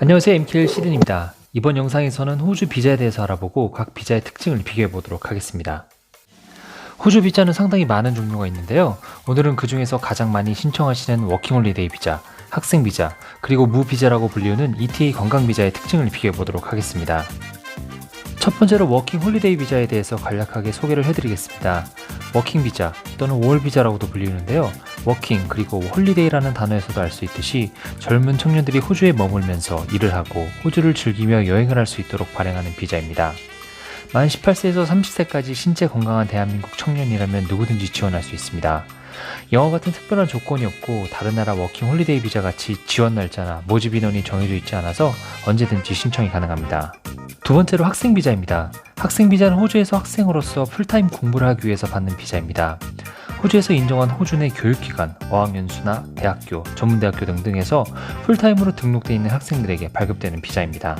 안녕하세요 MKL 시든입니다. 이번 영상에서는 호주 비자에 대해서 알아보고 각 비자의 특징을 비교해 보도록 하겠습니다. 호주 비자는 상당히 많은 종류가 있는데요. 오늘은 그 중에서 가장 많이 신청하시는 워킹홀리데이 비자, 학생 비자, 그리고 무비자라고 불리우는 ETA 관광 비자의 특징을 비교해 보도록 하겠습니다. 첫 번째로 워킹 홀리데이 비자에 대해서 간략하게 소개를 해드리겠습니다. 워킹 비자 또는 월 비자라고도 불리는데요. 워킹 그리고 홀리데이라는 단어에서도 알 수 있듯이 젊은 청년들이 호주에 머물면서 일을 하고 호주를 즐기며 여행을 할 수 있도록 발행하는 비자입니다. 만 18세에서 30세까지 신체 건강한 대한민국 청년이라면 누구든지 지원할 수 있습니다. 영어 같은 특별한 조건이 없고 다른 나라 워킹 홀리데이 비자 같이 지원 날짜나 모집 인원이 정해져 있지 않아서 언제든지 신청이 가능합니다. 두 번째로 학생 비자입니다. 학생 비자는 호주에서 학생으로서 풀타임 공부를 하기 위해서 받는 비자입니다. 호주에서 인정한 호주 내 교육기관, 어학연수나 대학교, 전문대학교 등등에서 풀타임으로 등록되어 있는 학생들에게 발급되는 비자입니다.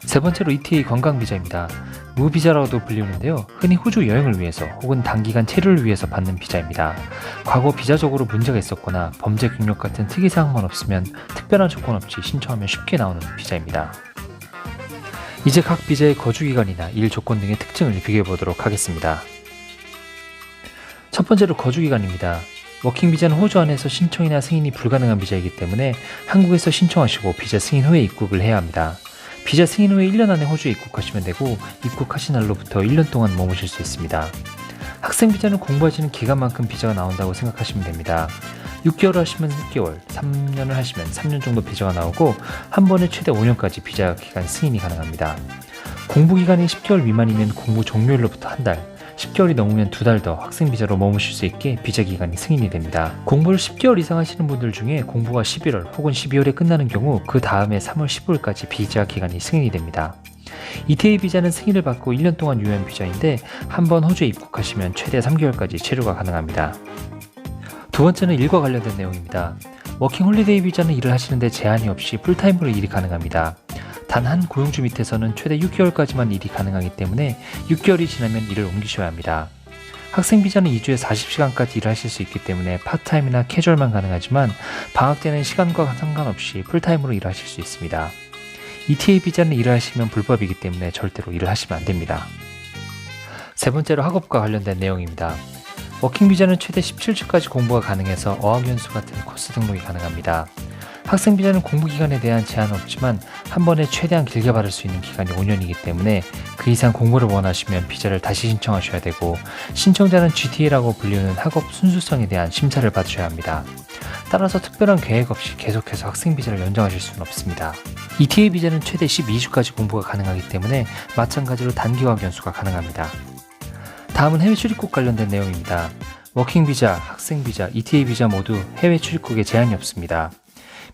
세 번째로 ETA 관광 비자입니다. 무비자라고도 불리는데요. 흔히 호주 여행을 위해서 혹은 단기간 체류를 위해서 받는 비자입니다. 과거 비자적으로 문제가 있었거나 범죄 경력 같은 특이사항만 없으면 특별한 조건 없이 신청하면 쉽게 나오는 비자입니다. 이제 각 비자의 거주 기간이나 일 조건 등의 특징을 비교해 보도록 하겠습니다. 첫 번째로 거주 기간입니다. 워킹 비자는 호주 안에서 신청이나 승인이 불가능한 비자이기 때문에 한국에서 신청하시고 비자 승인 후에 입국을 해야 합니다. 비자 승인 후에 1년 안에 호주에 입국하시면 되고 입국하신 날로부터 1년 동안 머무실 수 있습니다. 학생 비자는 공부하시는 기간만큼 비자가 나온다고 생각하시면 됩니다. 6개월 하시면 6개월, 3년을 하시면 3년 정도 비자가 나오고 한 번에 최대 5년까지 비자 기간 승인이 가능합니다. 공부 기간이 10개월 미만이면 공부 종료일로부터 한 달, 10개월이 넘으면 두 달 더 학생 비자로 머무실 수 있게 비자 기간이 승인이 됩니다. 공부를 10개월 이상 하시는 분들 중에 공부가 11월 혹은 12월에 끝나는 경우 그 다음에 3월 15일까지 비자 기간이 승인이 됩니다. ETA 비자는 승인을 받고 1년 동안 유효한 비자인데 한 번 호주에 입국하시면 최대 3개월까지 체류가 가능합니다. 두 번째는 일과 관련된 내용입니다. 워킹 홀리데이 비자는 일을 하시는데 제한이 없이 풀타임으로 일이 가능합니다. 단 한 고용주 밑에서는 최대 6개월까지만 일이 가능하기 때문에 6개월이 지나면 일을 옮기셔야 합니다. 학생 비자는 2주에 40시간까지 일하실 수 있기 때문에 파트타임이나 캐주얼만 가능하지만 방학 때는 시간과 상관없이 풀타임으로 일하실 수 있습니다. ETA 비자는 일을 하시면 불법이기 때문에 절대로 일을 하시면 안 됩니다. 세 번째로 학업과 관련된 내용입니다. 워킹 비자는 최대 17주까지 공부가 가능해서 어학연수 같은 코스 등록이 가능합니다. 학생 비자는 공부 기간에 대한 제한은 없지만 한 번에 최대한 길게 받을 수 있는 기간이 5년이기 때문에 그 이상 공부를 원하시면 비자를 다시 신청하셔야 되고 신청자는 GTA라고 불리는 학업 순수성에 대한 심사를 받으셔야 합니다. 따라서 특별한 계획 없이 계속해서 학생 비자를 연장하실 수는 없습니다. ETA 비자는 최대 12주까지 공부가 가능하기 때문에 마찬가지로 단기화학 연수가 가능합니다. 다음은 해외 출입국 관련된 내용입니다. 워킹 비자, 학생 비자, ETA 비자 모두 해외 출입국에 제한이 없습니다.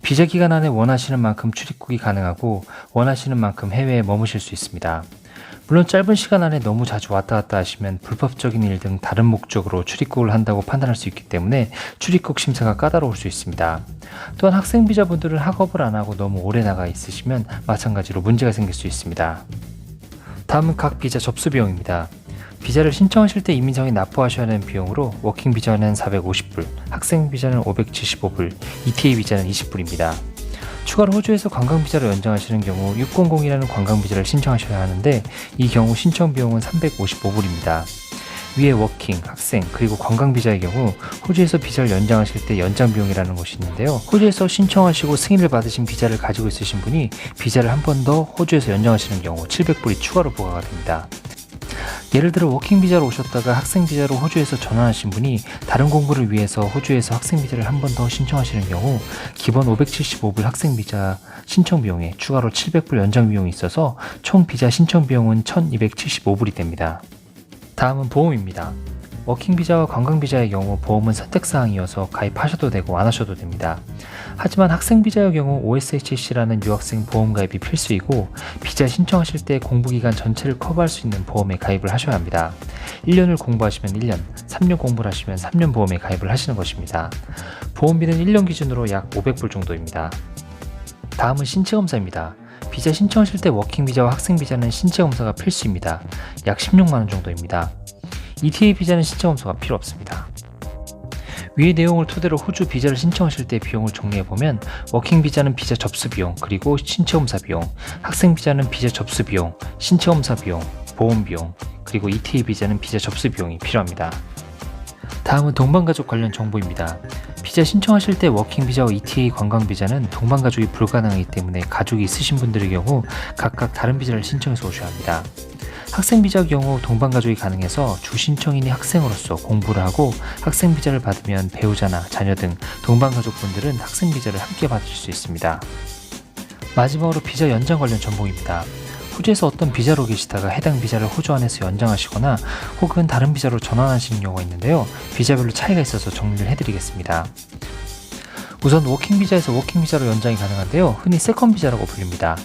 비자 기간 안에 원하시는 만큼 출입국이 가능하고 원하시는 만큼 해외에 머무실 수 있습니다. 물론 짧은 시간 안에 너무 자주 왔다 갔다 하시면 불법적인 일 등 다른 목적으로 출입국을 한다고 판단할 수 있기 때문에 출입국 심사가 까다로울 수 있습니다. 또한 학생 비자분들은 학업을 안 하고 너무 오래 나가 있으시면 마찬가지로 문제가 생길 수 있습니다. 다음은 각 비자 접수 비용입니다. 비자를 신청하실 때 이민정에 납부하셔야 하는 비용으로 워킹 비자는 450불, 학생 비자는 575불, ETA 비자는 20불입니다. 추가로 호주에서 관광 비자로 연장하시는 경우 600이라는 관광 비자를 신청하셔야 하는데 이 경우 신청 비용은 355불입니다. 위에 워킹, 학생, 그리고 관광 비자의 경우 호주에서 비자를 연장하실 때 연장 비용이라는 것이 있는데요. 호주에서 신청하시고 승인을 받으신 비자를 가지고 있으신 분이 비자를 한 번 더 호주에서 연장하시는 경우 700불이 추가로 부과가 됩니다. 예를 들어 워킹 비자로 오셨다가 학생 비자로 호주에서 전환하신 분이 다른 공부를 위해서 호주에서 학생 비자를 한 번 더 신청하시는 경우 기본 575불 학생 비자 신청 비용에 추가로 700불 연장 비용이 있어서 총 비자 신청 비용은 1275불이 됩니다. 다음은 보험입니다. 워킹 비자와 관광 비자의 경우 보험은 선택 사항이어서 가입하셔도 되고 안 하셔도 됩니다. 하지만 학생 비자의 경우 OSHC라는 유학생 보험 가입이 필수이고 비자 신청하실 때 공부 기간 전체를 커버할 수 있는 보험에 가입을 하셔야 합니다. 1년을 공부하시면 1년, 3년 공부를 하시면 3년 보험에 가입을 하시는 것입니다. 보험비는 1년 기준으로 약 500불 정도입니다. 다음은 신체 검사입니다. 비자 신청하실 때 워킹 비자와 학생 비자는 신체 검사가 필수입니다. 약 16만 원 정도입니다. ETA 비자는 검사가 필요 없습니다. 위의 내용을 토대로 호주 비자를 신청하실 때 비용을 정리해보면 워킹 비자는 비자 접수 비용, 그리고 신체 검사 비용, 학생 비자는 비자 접수 비용, 신체 검사 비용, 보험 비용, 그리고 ETA 비자는 비자 접수 비용이 필요합니다. 다음은 동반가족 관련 정보입니다. 비자 신청하실 때 워킹 비자와 ETA 관광 비자는 동반 가족이 불가능하기 때문에 가족이 있으신 분들의 경우 각각 다른 비자를 신청해서 오셔야 합니다. 학생 비자 경우 동반 가족이 가능해서 주 신청인이 학생으로서 공부를 하고 학생 비자를 받으면 배우자나 자녀 등 동반 가족분들은 학생 비자를 함께 받으실 수 있습니다. 마지막으로 비자 연장 관련 정보입니다. 호주에서 어떤 비자로 계시다가 해당 비자를 호주 안에서 연장하시거나 혹은 다른 비자로 전환하시는 경우가 있는데요. 비자별로 차이가 있어서 정리를 해드리겠습니다. 우선 워킹 비자에서 워킹 비자로 연장이 가능한데요. 흔히 세컨 비자라고 불립니다.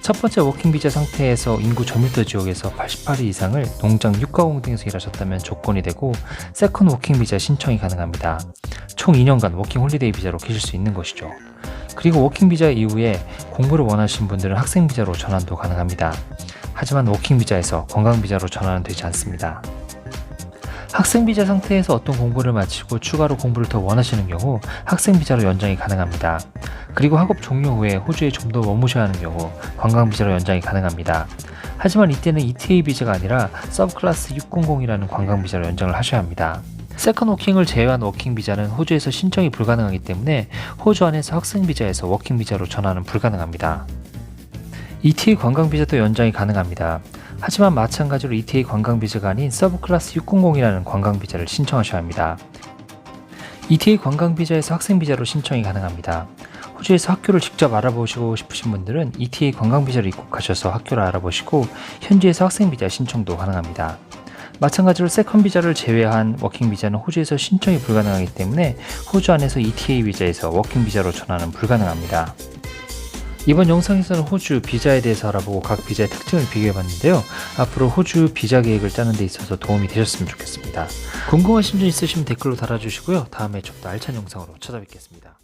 첫 번째 워킹 비자 상태에서 인구 저밀도 지역에서 88일 이상을 농장, 육가공 등에서 일하셨다면 조건이 되고 세컨 워킹 비자 신청이 가능합니다. 총 2년간 워킹 홀리데이 비자로 계실 수 있는 것이죠. 그리고 워킹 비자 이후에 공부를 원하시는 분들은 학생 비자로 전환도 가능합니다. 하지만 워킹 비자에서 관광 비자로 전환은 되지 않습니다. 학생 비자 상태에서 어떤 공부를 마치고 추가로 공부를 더 원하시는 경우 학생 비자로 연장이 가능합니다. 그리고 학업 종료 후에 호주에 좀 더 머무셔야 하는 경우 관광 비자로 연장이 가능합니다. 하지만 이때는 ETA 비자가 아니라 서브클래스 600이라는 관광 비자로 연장을 하셔야 합니다. 세컨 워킹을 제외한 워킹 비자는 호주에서 신청이 불가능하기 때문에 호주 안에서 학생 비자에서 워킹 비자로 전환은 불가능합니다. ETA 관광 비자도 연장이 가능합니다. 하지만 마찬가지로 ETA 관광 비자가 아닌 서브클래스 600이라는 관광 비자를 신청하셔야 합니다. ETA 관광 비자에서 학생 비자로 신청이 가능합니다. 호주에서 학교를 직접 알아보시고 싶으신 분들은 ETA 관광 비자를 입국하셔서 학교를 알아보시고 현지에서 학생 비자 신청도 가능합니다. 마찬가지로 세컨 비자를 제외한 워킹 비자는 호주에서 신청이 불가능하기 때문에 호주 안에서 ETA 비자에서 워킹 비자로 전환은 불가능합니다. 이번 영상에서는 호주 비자에 대해서 알아보고 각 비자의 특징을 비교해봤는데요. 앞으로 호주 비자 계획을 짜는 데 있어서 도움이 되셨으면 좋겠습니다. 궁금하신 점 있으시면 댓글로 달아주시고요. 다음에 좀 더 알찬 영상으로 찾아뵙겠습니다.